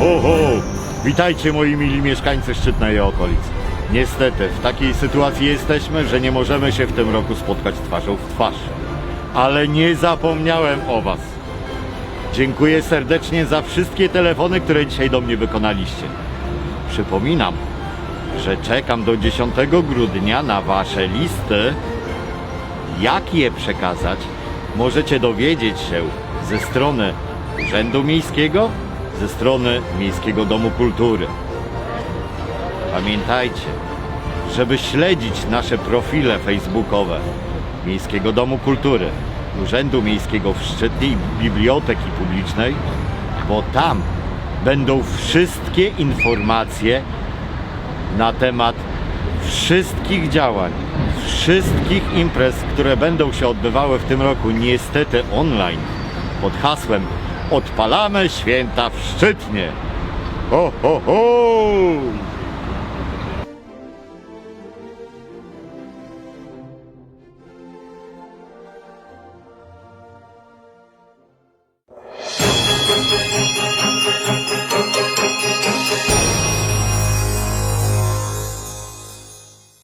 ho! Witajcie moi mili mieszkańcy Szczytna i okolic. Niestety, w takiej sytuacji jesteśmy, że nie możemy się w tym roku spotkać twarzą w twarz. Ale nie zapomniałem o Was. Dziękuję serdecznie za wszystkie telefony, które dzisiaj do mnie wykonaliście. Przypominam, że czekam do 10 grudnia na Wasze listy. Jak je przekazać, możecie dowiedzieć się ze strony Urzędu Miejskiego, ze strony Miejskiego Domu Kultury. Pamiętajcie, żeby śledzić nasze profile facebookowe Miejskiego Domu Kultury, Urzędu Miejskiego w Szczytnie i Biblioteki Publicznej, bo tam będą wszystkie informacje na temat wszystkich działań, wszystkich imprez, które będą się odbywały w tym roku, niestety online, pod hasłem Odpalamy święta w Szczytnie. Ho, ho, ho!